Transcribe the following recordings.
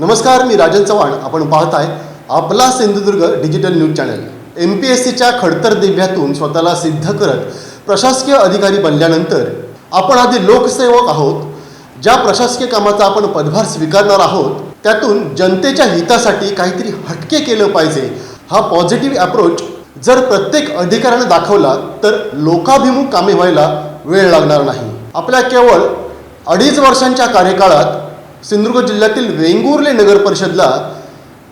नमस्कार मी राजन चव्हाण. आपण पाहताय आपला Sindhudurg digital news channel. M P S सीच्या खडतर दिव्यातून स्वतःला सिद्ध करत प्रशासकीय अधिकारी बनल्यानंतर आपण आधी लोकसेवक आहोत. ज्या प्रशासकीय कामाचा आपण पदभार स्वीकारणार आहोत त्यातून जनतेच्या हितासाठी काहीतरी हटके केलं पाहिजे. हा पॉझिटिव्ह अप्रोच जर प्रत्येक अधिकाऱ्यानं दाखवला तर लोकाभिमुख कामे व्हायला वेळ लागणार नाही. आपल्या केवळ अडीच वर्षांच्या कार्यकाळात सिंधुदुर्ग जिल्ह्यातील वेंगुर्ले नगर परिषदला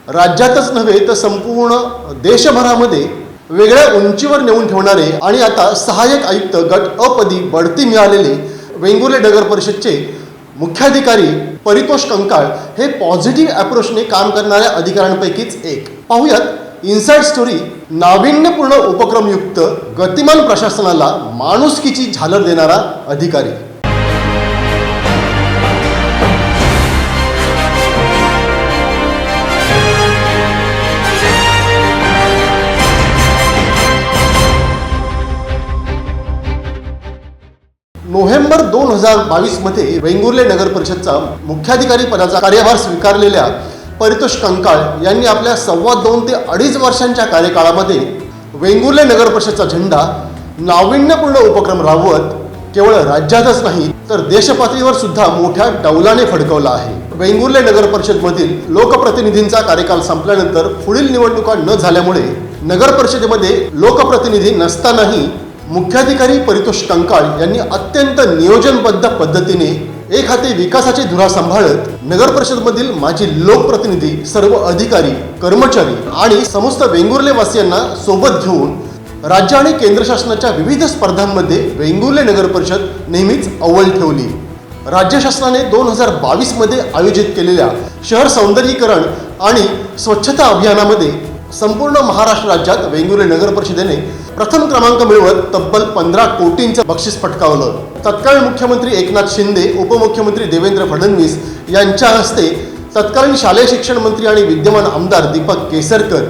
राज्यातच नव्हे तर संपूर्ण देशभरामध्ये वेगळ्या उंचीवर नेऊन ठेवणारे आणि आता सहाय्यक आयुक्त गट अपदी बढती मिळालेले वेंगुर्ले नगर परिषदचे मुख्याधिकारी परितोष कंकाळ हे पॉझिटिव्ह अप्रोचने काम करणाऱ्या अधिकाऱ्यांपैकीच एक. पाहूयात इन्साइड स्टोरी नाविन्यपूर्ण उपक्रमयुक्त गतिमान प्रशासनाला माणुसकीची झालर देणारा अधिकारी. नोव्हेंबर दोन हजार बावीसमध्ये वेंगुर्ले नगर परिषदचा मुख्याधिकारी पदाचा कार्यभार स्वीकारलेल्या परितोष कंकाळ यांनी आपल्या सव्वा दोन ते अडीच वर्षांच्या कार्यकाळामध्ये वेंगुर्ले नगर परिषदचा झेंडा नाविन्यपूर्ण उपक्रम राबवत केवळ राज्यातच नाही तर देशपातळीवर सुद्धा मोठ्या डौलाने फडकवला आहे. वेंगुर्ले नगर परिषदमधील लोकप्रतिनिधींचा कार्यकाल संपल्यानंतर पुढील निवडणुका न झाल्यामुळे नगर परिषदेमध्ये लोकप्रतिनिधी नसतानाही मुख्याधिकारी परितोष कंकाळ यांनी अत्यंत नियोजनबद्ध पद्धतीने एक हाती विकासाची धुरा सांभाळत नगर परिषदमधील माजी लोकप्रतिनिधी सर्व अधिकारी कर्मचारी आणि समस्त वेंगुर्ले वासियांना सोबत घेऊन राज्य आणि केंद्र शासनाच्या विविध स्पर्धांमध्ये वेंगुर्ले नगर परिषद नेहमीच अव्वल ठेवली. राज्य शासनाने दोन हजार बावीसमध्ये आयोजित केलेल्या शहर सौंदर्यीकरण आणि स्वच्छता अभियानामध्ये संपूर्ण महाराष्ट्र राज्यात वेंगुर्ले नगर परिषदेने प्रथम क्रमांक मिळवत तब्बल पंधरा कोटींचं बक्षीस पटकावलं. तत्कालीन मुख्यमंत्री एकनाथ शिंदे उपमुख्यमंत्री देवेंद्र फडणवीस यांच्या हस्ते तत्कालीन शालेय शिक्षण मंत्री आणि विद्यमान आमदार दीपक केसरकर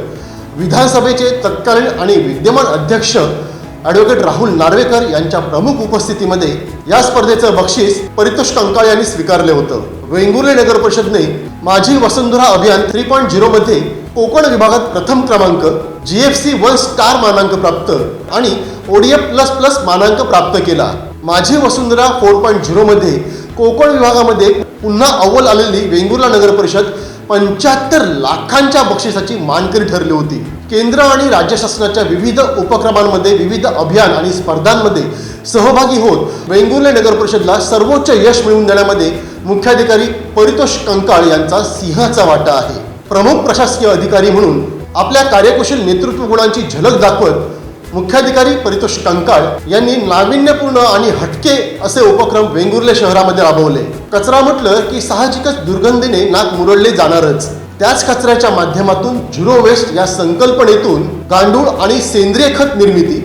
विधानसभेचे तत्कालीन आणि विद्यमान अध्यक्ष ॲडव्होकेट राहुल नार्वेकर यांच्या प्रमुख उपस्थितीमध्ये या स्पर्धेचं बक्षीस परितोष कंकाळ यांनी स्वीकारले होतं. वेंगुर्ले नगर परिषदने माझी वसुंधरा अभियान थ्री पॉईंट झिरोमध्ये कोकण विभागात प्रथम क्रमांक G F C one star मानांक प्राप्त आणि ओडीएफ प्लस प्लस मानांक प्राप्त केला. माझी वसुंधरा फोर पॉईंट झिरोमध्ये कोकण विभागामध्ये पुन्हा अव्वल आलेली वेंगुर्ला नगर परिषद पंच्याहत्तर लाखांच्या बक्षिसाची मानकरी ठरली होती. केंद्र आणि राज्य शासनाच्या विविध उपक्रमांमध्ये विविध अभियान आणि स्पर्धांमध्ये सहभागी होत वेंगुर्ले नगर परिषदला सर्वोच्च यश मिळवून देण्यामध्ये मुख्याधिकारी परितोष कंकाळ यांचा सिंहाचा वाटा आहे. प्रमुख प्रशासकीय अधिकारी म्हणून आपल्या कार्यकुशल नेतृत्व गुणांची झलक दाखवत मुख्याधिकारी परितोष कंकाळ यांनी नाविन्यपूर्ण आणि हटके असे उपक्रम वेंगुर्ले शहरामध्ये राबवले. कचरा म्हटलं की साहजिकच दुर्गंधीने नाक मुरडले जाणारच. त्याच कचऱ्याच्या माध्यमातून झिरो वेस्ट या संकल्पनेतून गांडूळ आणि सेंद्रिय खत निर्मिती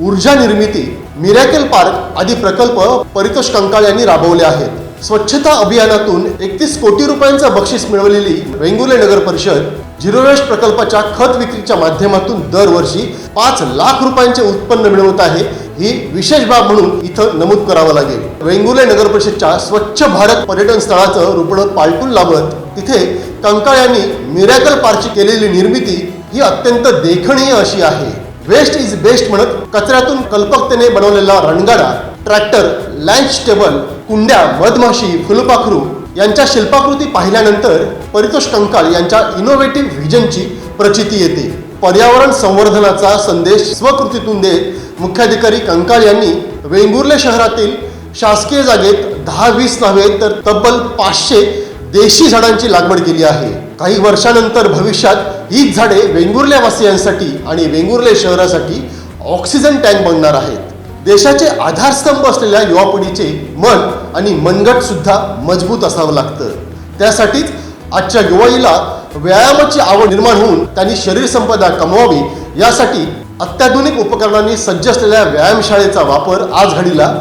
ऊर्जा निर्मिती मिरॅकल पार्क आदी प्रकल्प परितोष कंकाळ यांनी राबवले आहेत. स्वच्छता अभियानातून एकतीस कोटी रुपयांचं बक्षीस मिळवलेली वेंगुर्ले नगर परिषद झिरो वेस्ट प्रकल्पाच्या खत विक्रीच्या माध्यमातून दरवर्षी पाच लाख रुपयांचे उत्पन्न मिळवत आहे. ही विशेष बाब म्हणून इथं नमूद करावं लागेल. वेंगुर्ले नगर परिषदच्या स्वच्छ भारत पर्यटन स्थळाचं रुपण पालटून लावत तिथे कंकाळ यांनी मिरॅकल पार्कची केलेली निर्मिती ही अत्यंत देखणीय अशी आहे. वेस्ट इज बेस्ट म्हणत कचऱ्यातून कल्पकतेने बनवलेला रणगाडा ट्रॅक्टर लँच टेबल कुंड्या मधमाशी फुलपाखरू यांच्या शिल्पाकृती पाहिल्यानंतर परितोष कंकाल यांच्या इनोव्हेटिव्ह व्हिजनची प्रचिती येते. पर्यावरण संवर्धनाचा संदेश स्वकृतीतून देत मुख्याधिकारी कंकाळ यांनी वेंगुर्ले शहरातील शासकीय जागेत दहा वीस नव्हे तर तब्बल पाचशे देशी झाडांची लागवड केली आहे. काही वर्षानंतर भविष्यात हीच झाडे वेंगुर्ल्या वासियांसाठी आणि वेंगुर्ले शहरासाठी ऑक्सिजन टँक बनणार आहेत. देशाचे आधारस्तंभ असलेल्या युवा पिढीचे मन आणि मनगट सुद्धा मजबूत असावं लागतं. त्यासाठीच आजच्या युवाईला व्यायामाची आवड निर्माण होऊन त्यांनी शरीर संपदा कमवावी यासाठी अत्याधुनिक उपकरणांनी सज्ज असलेल्या व्यायामशाळेचा वापर आज घडीला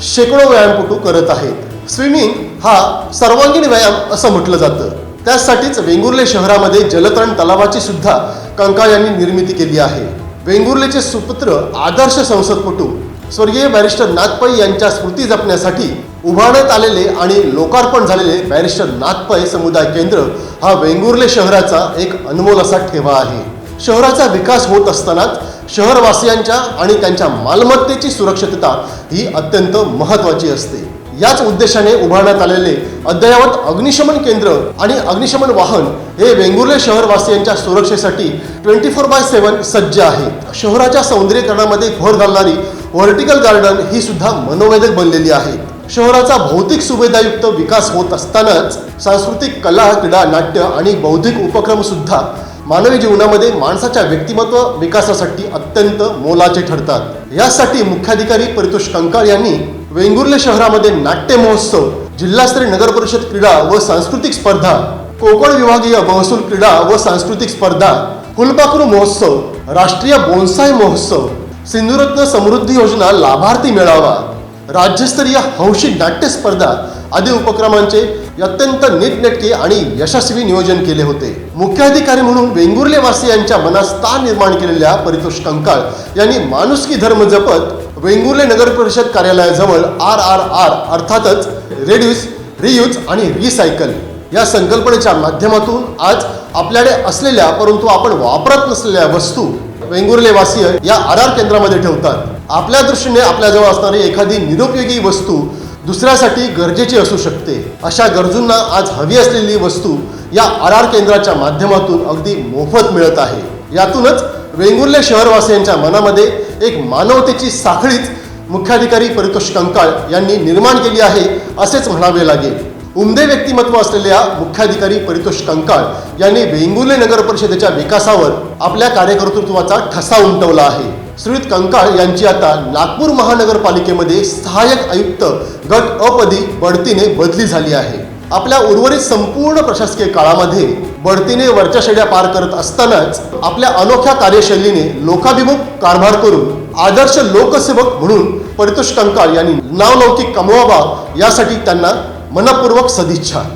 शेकडो व्यायामपटू करत आहेत. स्विमिंग हा सर्वांगीण व्यायाम असं म्हटलं जातं. त्यासाठीच वेंगुर्ले शहरामध्ये जलतरण तलावाची सुद्धा कंकाळ यांनी निर्मिती केली आहे. वेंगुर्लेचे सुपुत्र आदर्श संसदपटू स्वर्गीय बॅरिस्टर नाथपै यांच्या स्मृती जपण्यासाठी उभारण्यात आलेले आणि लोकार्पण झालेले बॅरिस्टर नाथपै समुदाय केंद्र हा वेंगुर्ले शहराचा एक अनमोल असा ठेवा आहे. शहराचा विकास होत असतानाच शहरवासियांच्या आणि त्यांच्या मालमत्तेची सुरक्षितता ही अत्यंत महत्त्वाची असते. याच उद्देशाने उभारण्यात आलेले अद्ययावत अग्निशमन केंद्र आणि अग्निशमन वाहन हे वेंगुर्ले शहरवासियांच्या सुरक्षेसाठी ट्वेंटी फोर बाय सेवन सज्ज आहे. शहराच्या सौंदर्यीकरणामध्ये भर घालणारी व्हर्टिकल गार्डन ही सुद्धा मनोवेदक बनलेली आहे. शहराचा भौतिक सुविधायुक्त विकास होत असतानाच सांस्कृतिक कला क्रीडा नाट्य आणि बौद्धिक उपक्रम सुद्धा मानवी जीवनामध्ये माणसाच्या व्यक्तिमत्व विकासासाठी अत्यंत मोलाचे ठरतात. यासाठी मुख्याधिकारी परितोष कंकाळ यांनी वेंगुर्ले शहरामध्ये नाट्य महोत्सव जिल्हास्तरीय नगर परिषद क्रीडा व सांस्कृतिक स्पर्धा कोकण विभागीय महसूल क्रीडा व सांस्कृतिक स्पर्धा फुलपाखरू महोत्सव राष्ट्रीय बोन्साय महोत्सव सिंधुरत्न समृद्धी योजना लाभार्थी मेळावा राज्यस्तरीय हौशी नाट्य स्पर्धा आदी उपक्रमांचे अत्यंत नीटनेटके आणि यशस्वी नियोजन केले होते. मुख्याधिकारी म्हणून वेंगुर्ले वासियांच्या मनात स्थान निर्माण केलेल्या परितोष कंकाळ यांनी माणुसकी धर्म जपत वेंगुर्ले नगर परिषद कार्यालयाजवळ आर आर आर अर्थातच रेड्यूस रियूज आणि रिसायकल या संकल्पनेच्या माध्यमातून आज आपल्याकडे असलेल्या परंतु आपण वापरत नसलेल्या वस्तू वेंगुर्ले वासीय या आर आर केंद्रामध्ये ठेवतात. आपल्या दृष्टीने आपल्याजवळ असणारी एखादी निरुपयोगी वस्तू दुसऱ्यासाठी गरजेची असू शकते. अशा गरजूंना आज हवी असलेली वस्तू या आर आर केंद्राच्या माध्यमातून अगदी मोफत मिळत आहे. यातूनच वेंगुर्ले शहरवासियांच्या मनामध्ये एक मानवतेची साखळीच मुख्याधिकारी परितोष कंकाळ यांनी निर्माण केली आहे असेच म्हणावे लागेल. उमदे व्यक्तिमत्व असलेल्या मुख्याधिकारी परितोष कंकाळ यांनी वेंगुर्ले नगर परिषदेच्या विकासावर आपल्या कार्यकर्तृत्वाचा ठसा उमटवला आहे. श्रीयुत कंकाळ यांची आता नागपूर महानगरपालिकेमध्ये सहाय्यक आयुक्त गट अपदी बढतीने बदली झाली आहे. आपल्या उर्वरित संपूर्ण प्रशासकीय काळामध्ये बढतीने वरच्या शेड्या पार करत असतानाच आपल्या अनोख्या कार्यशैलीने लोकाभिमुख कारभार करून आदर्श लोकसेवक म्हणून परितोष कंकाळ यांनी नावलौकिक कमवावा यासाठी त्यांना मनपूर्वक सदिच्छा.